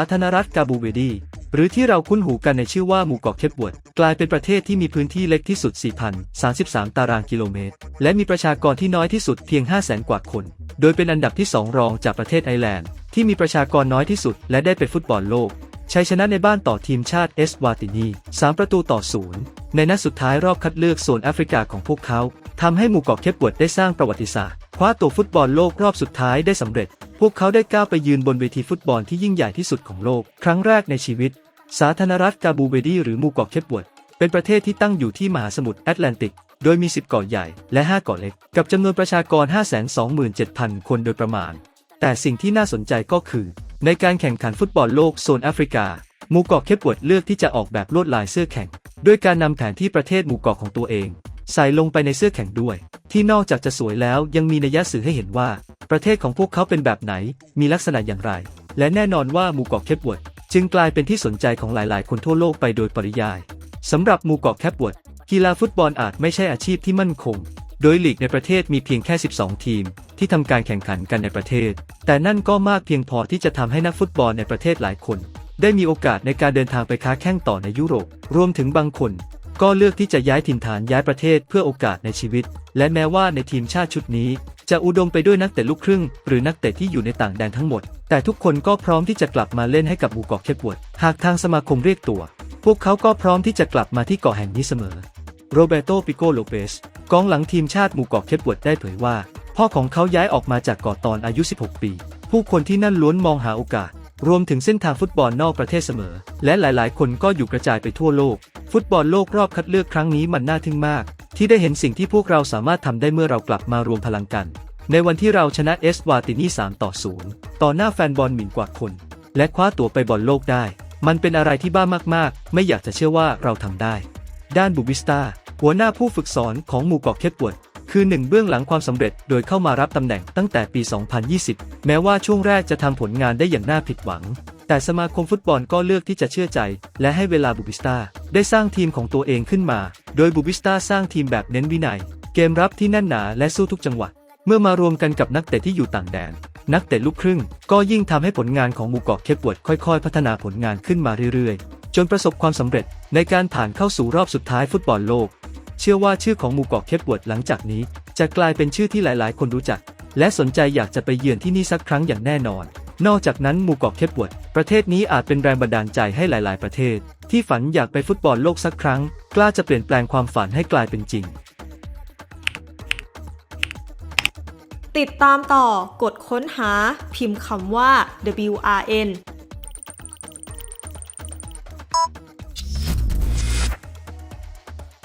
าธารณรัฐกาบูเวดีหรือที่เราคุ้นหูกันในชื่อว่าหมู่เกาะเคปเวิร์ดกลายเป็นประเทศที่มีพื้นที่เล็กที่สุด 4,033 ตารางกิโลเมตร และมีประชากรที่น้อยที่สุดเพียง 500,000 กว่าคน โดยเป็นอันดับที่ 2 รองจากประเทศไอร์แลนด์ ที่มีประชากรน้อยที่สุด และได้ไปฟุตบอลโลกชัยชนะในบ้านต่อทีมชาติเอสวาตินี 3 ประตูต่อศูนย์ในนัดสุดท้ายรอบคัดเลือกโซนแอฟริกาของพวกเขาทำให้หมู่เกาะเคปเวิร์ดได้สร้างประวัติศาสตร์คว้าตัวฟุตบอลโลกรอบสุดท้ายได้สำเร็จ พวกเขาได้ก้าวไปยืนบนเวทีฟุตบอลที่ยิ่งใหญ่ที่สุดของโลก ครั้งแรกในชีวิต สาธารณรัฐกาบูเวดีหรือหมู่เกาะเคปเวิร์ดเป็นประเทศที่ตั้งอยู่ที่มหาสมุทรแอตแลนติก โดยมี 10 เกาะใหญ่และ 5 เกาะเล็ก กับจำนวนประชากร 527,000 คนโดยประมาณ แต่สิ่งที่น่าสนใจก็คือ ในการแข่งขันฟุตบอลโลกโซนแอฟริกาหมู่เกาะเคปเวิร์ดเลือกที่จะออกแบบลวดลายเสื้อแข่ง ด้วยการนำแผนที่ประเทศหมู่เกาะของตัวเอง ใส่ลงไปในเสื้อแข่งด้วย ที่นอกจากจะสวยแล้วยังมีนัยสื่อให้เห็นว่า ประเทศของพวกเขาเป็นแบบไหน มีลักษณะอย่างไร และแน่นอนว่าหมู่เกาะเคปเวิร์ดจึงกลายเป็นที่สนใจของหลายๆ คนทั่วโลกไปโดยปริยายสำหรับหมู่เกาะแคปเวิร์ดกีฬาฟุตบอลอาจไม่ใช่อาชีพที่มั่นคง โดยลีกในประเทศมีเพียงแค่ 12 ทีม ที่ทำการแข่งขันกันในประเทศ แต่นั่นก็มากเพียงพอที่จะทำให้นักฟุตบอลในประเทศหลายคน ได้มีโอกาสในการเดินทางไปค้าแข่งต่อในยุโรป รวมถึงบางคน ก็เลือกที่จะย้ายถิ่นฐานย้ายประเทศเพื่อโอกาสในชีวิต และแม้ว่าในทีมชาติชุดนี้ จะอุดมไปด้วยนักเตะลูกครึ่ง หรือนักเตะที่อยู่ในต่างแดนทั้งหมด แต่ทุกคนก็พร้อมที่จะกลับมาเล่นให้กับหมู่เกาะเคปเวด หากทางสมาคมเรียกตัว พวกเขาก็พร้อมที่จะกลับมาที่เกาะแห่งนี้เสมอ โรเบโตปิโกโลเปสกองหลังทีมชาติหมู่เกาะเคปเวดได้เผยว่า พ่อของเขาย้ายออกมาจากเกาะตอนอายุ 16 ปี ผู้คนที่นั่นล้วนมองหาโอกาส รวมถึงเส้นทางฟุตบอลนอกประเทศเสมอ และหลายๆ คนก็อยู่กระจายไปทั่วโลก ฟุตบอลโลกรอบคัดเลือกครั้งนี้มันน่าทึ่งมาก ที่ได้เห็นสิ่งที่พวกเราสามารถทำได้เมื่อเรากลับมารวมพลังกัน ในวันที่เราชนะเอสวาตินี3ต่อ 0 ต่อหน้าแฟนบอลหมิ่นกว่าคน และคว้าตั๋วไปบอลโลกได้ มันเป็นอะไรที่บ้ามากๆ ไม่อยากจะเชื่อว่าเราทำได้ ด้านบูบิสตาหัวหน้าผู้ฝึกสอนของหมู่เกาะเคปเวิร์ดคือหนึ่งเบื้องหลังความสำเร็จโดยเข้ามารับตำแหน่งตั้งแต่ปี 2020 แม้ว่าช่วงแรกจะทำผลงานได้อย่างน่าผิดหวัง แต่สมาคมฟุตบอลก็เลือกที่จะเชื่อใจ และให้เวลาบูบิสตาได้สร้างทีมของตัวเองขึ้นมา โดยบูบิสตาสร้างทีมแบบเน้นวินัย เกมรับที่แน่นหนาและสู้ทุกจังหวะเมื่อมารวมกันกับนักเตะที่อยู่ต่างแดน นักเตะลูกครึ่ง ก็ยิ่งทำให้ผลงานของหมู่เกาะเคปเวิร์ดค่อยๆ พัฒนาผลงานขึ้นมาเรื่อยๆ จนประสบความสำเร็จในการผ่านเข้าสู่รอบสุดท้ายฟุตบอลโลก เชื่อว่าชื่อของหมู่เกาะเคปเวิร์ดหลังจากนี้ จะกลายเป็นชื่อที่หลายๆ คนรู้จัก และสนใจอยากจะไปเยือนที่นี่สักครั้งอย่างแน่นอน นอกจากนั้นหมู่เกาะเคปเวิร์ดประเทศนี้อาจเป็นแรงบันดาลใจให้หลายๆ ประเทศ ที่ฝันอยากไปฟุตบอลโลกสักครั้ง กล้าจะเปลี่ยนแปลงความฝันให้กลายเป็นจริง ติดตามต่อกดค้นหา พิมพ์คำว่า WRN